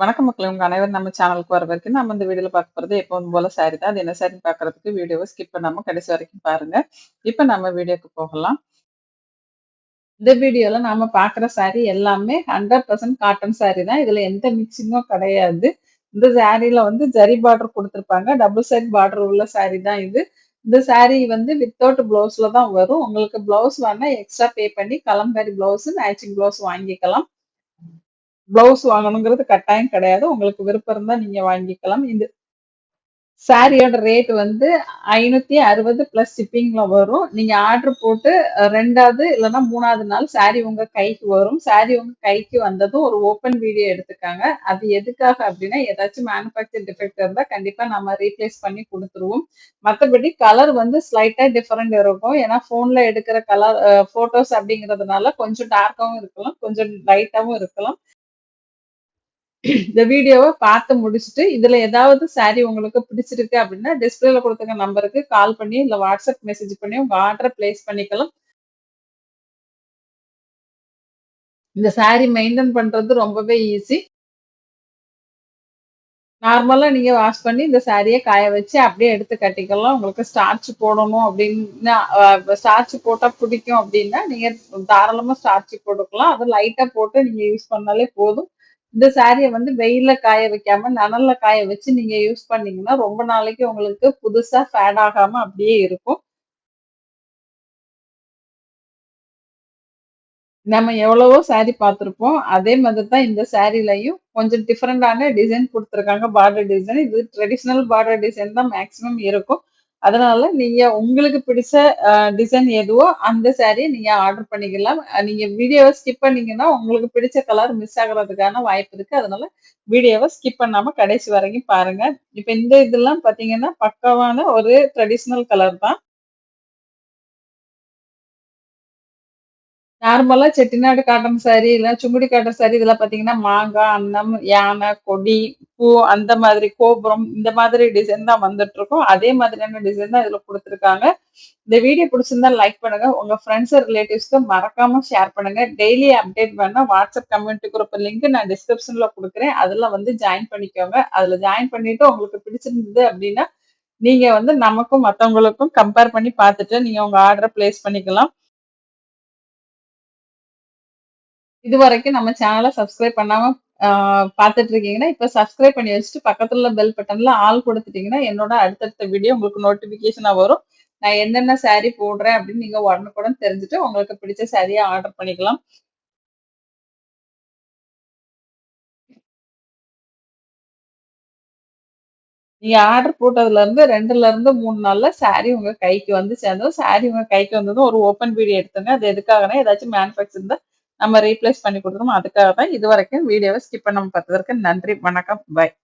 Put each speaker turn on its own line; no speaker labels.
வணக்கம் மக்கள் உங்க அனைவரும் நம்ம சேனலுக்கு வர வரைக்கும் நம்ம இந்த வீடியோல பார்க்க போறது எப்பவும் போல சாரி தான். அது என்ன சாரின்னு பார்க்கறதுக்கு வீடியோவை ஸ்கிப் பண்ணாம கடைசி வரைக்கும் பாருங்க. இப்ப நம்ம வீடியோக்கு போகலாம். இந்த வீடியோல நாம பார்க்குற சாரி எல்லாமே 100% காட்டன் சாரி தான். இதுல எந்த மிக்சிங்கும் கிடையாது. இந்த சாரில வந்து ஜரி பார்டர் கொடுத்துருப்பாங்க டபுள் சைட் பார்டர் உள்ள சாரி தான் இது. இந்த சாரீ வந்து வித்தவுட் பிளவுஸ்ல தான் வரும். உங்களுக்கு ப்ளவுஸ் வேணா எக்ஸ்ட்ரா பே பண்ணி கலம்பாரி பிளவுஸ் மேட்சிங் ப்ளவுஸ் வாங்கிக்கலாம். ப்ளவுஸ் வாங்கணுங்கிறது கட்டாயம் கிடையாது. உங்களுக்கு விருப்பம் இருந்தா நீங்க வாங்கிக்கலாம். இந்த சாரியோட ரேட் வந்து 560 பிளஸ் ஷிப்பிங்ல வரும். நீங்க ஆர்டர் போட்டு ரெண்டாவது இல்லைன்னா மூணாவது நாள் சாரி உங்க கைக்கு வரும். சாரி உங்க கைக்கு வந்ததும் ஒரு ஓப்பன் வீடியோ எடுத்துக்காங்க அது எதுக்காக அப்படின்னா ஏதாச்சும் மேனுஃபேக்சர் டிஃபெக்ட் இருந்தா கண்டிப்பா நம்ம ரீப்ளேஸ் பண்ணி கொடுத்துருவோம் மற்றபடி கலர் வந்து ஸ்லைட்டா டிஃபரெண்ட் இருக்கும். ஏன்னா போன்ல எடுக்கிற கலர் போட்டோஸ் ஃபோட்டோஸ் கொஞ்சம் டார்க்காவும் இருக்கலாம். கொஞ்சம் லைட்டாவும் இருக்கலாம். இந்த வீடியோவ பார்த்து முடிச்சுட்டு, இதுல ஏதாவது சாரி உங்களுக்கு பிடிச்சிருக்கு அப்படின்னா டிஸ்ப்ளேல கொடுத்துருக்க நம்பருக்கு கால் பண்ணி, இல்ல வாட்ஸ்அப் மெசேஜ் பண்ணி உங்க ஆர்டர பிளேஸ் பண்ணிக்கலாம். இந்த சாரி மெயின்டெயின் பண்றது ரொம்பவே ஈஸி. நார்மலா நீங்க வாஷ் பண்ணி இந்த சாரியை காய வச்சு அப்படியே எடுத்து கட்டிக்கலாம். உங்களுக்கு ஸ்டார்ச் போடணும் அப்படின்னா ஸ்டார்ச் போட்டா பிடிக்கும் அப்படின்னா நீங்க தாராளமா ஸ்டார்ச் போட்டுக்கலாம். அது லைட்டா போட்டு நீங்க யூஸ் பண்ணாலே போதும். இந்த சாரியை வந்து வெயில காய வைக்காம, நனல்ல காய வச்சு நீங்க யூஸ் பண்ணீங்கன்னா, ரொம்ப நாளைக்கு உங்களுக்கு புதுசா ஃபேட் ஆகாம அப்படியே இருக்கும். நம்ம எவ்வளவோ சாரி பார்த்துருப்போம் அதே மாதிரி தான் இந்த சாரிலையும் கொஞ்சம் டிஃப்ரெண்டான டிசைன் கொடுத்துருக்காங்க பார்டர் டிசைன். இது ட்ரெடிஷ்னல் பார்டர் டிசைன் தான் மேக்ஸிமம் இருக்கும். அதனால நீங்க உங்களுக்கு பிடிச்ச டிசைன் எதுவோ அந்த சாரியை நீங்க ஆர்டர் பண்ணிக்கலாம். நீங்க வீடியோவை ஸ்கிப் பண்ணீங்கன்னா, உங்களுக்கு பிடிச்ச கலர் மிஸ் ஆகுறதுக்கான வாய்ப்பு இருக்கு. அதனால வீடியோவை ஸ்கிப் பண்ணாம கடைசி வரைக்கும் பாருங்க. இப்ப இந்த இதெல்லாம் பார்த்தீங்கன்னா, பக்காவான ஒரு ட்ரெடிஷ்னல் கலர் தான். நார்மலா செட்டிநாடு காட்டன் சாரி, இல்லை சுங்குடி காட்டன் சாரி இதெல்லாம் பார்த்தீங்கன்னா, மாங்காய் அன்னம், யானை, கொடி, பூ அந்த மாதிரி கோபுரம் இந்த மாதிரி டிசைன் தான் வந்துட்டுருக்கும். அதே மாதிரியான டிசைன் தான் இதுல கொடுத்துருக்காங்க இந்த வீடியோ பிடிச்சிருந்தா லைக் பண்ணுங்க. உங்க ஃப்ரெண்ட்ஸ், ரிலேட்டிவ்ஸ்க்கு மறக்காம ஷேர் பண்ணுங்க. டெய்லி அப்டேட் வேணா வாட்ஸ்அப் கம்யூனிட்டி குரூப் லிங்க் நான் டிஸ்கிரிப்ஷன்ல கொடுக்குறேன் அதுல வந்து ஜாயின் பண்ணிக்கோங்க. அதுல ஜாயின் பண்ணிட்டு உங்களுக்கு பிடிச்சிருந்தது அப்படின்னா நீங்க வந்து நமக்கும் மற்றவங்களுக்கும் கம்பேர் பண்ணி பார்த்துட்டு நீங்க உங்க ஆர்டரை பிளேஸ் பண்ணிக்கலாம். இது வரைக்கும் நம்ம சேனலை சப்ஸ்கிரைப் பண்ணாம பார்த்துட்டு இருக்கீங்கன்னா, இப்ப சப்ஸ்கிரைப் பண்ணி வச்சுட்டு பக்கத்துல பெல் பட்டன்ல ஆள் கொடுத்துட்டீங்கன்னா என்னோட அடுத்தடுத்த வீடியோ உங்களுக்கு நோட்டிபிகேஷனா வரும். நான் என்னென்ன சாரி போடுறேன் அப்படின்னு நீங்க உடனுக்குடன் தெரிஞ்சுட்டு, உங்களுக்கு பிடிச்ச சாரியை ஆர்டர் பண்ணிக்கலாம். நீங்க ஆர்டர் போட்டதுல இருந்து ரெண்டுல இருந்து மூணு நாள்ல சாரி உங்க கைக்கு வந்து சேர்ந்ததும் சாரி உங்க கைக்கு வந்ததும் ஒரு ஓப்பன் வீடியோ எடுத்துங்க. அது எதுக்காகனா ஏதாச்சும் மேனுஃபேக்சர் இருந்தால் நம்ம ரீப்ளேஸ் பண்ணி குடுத்துருவோம். அதுக்காக தான். இது வரைக்கும் வீடியோவை ஸ்கிப் பண்ணாமல் பார்த்ததற்கு நன்றி. வணக்கம். பாய்.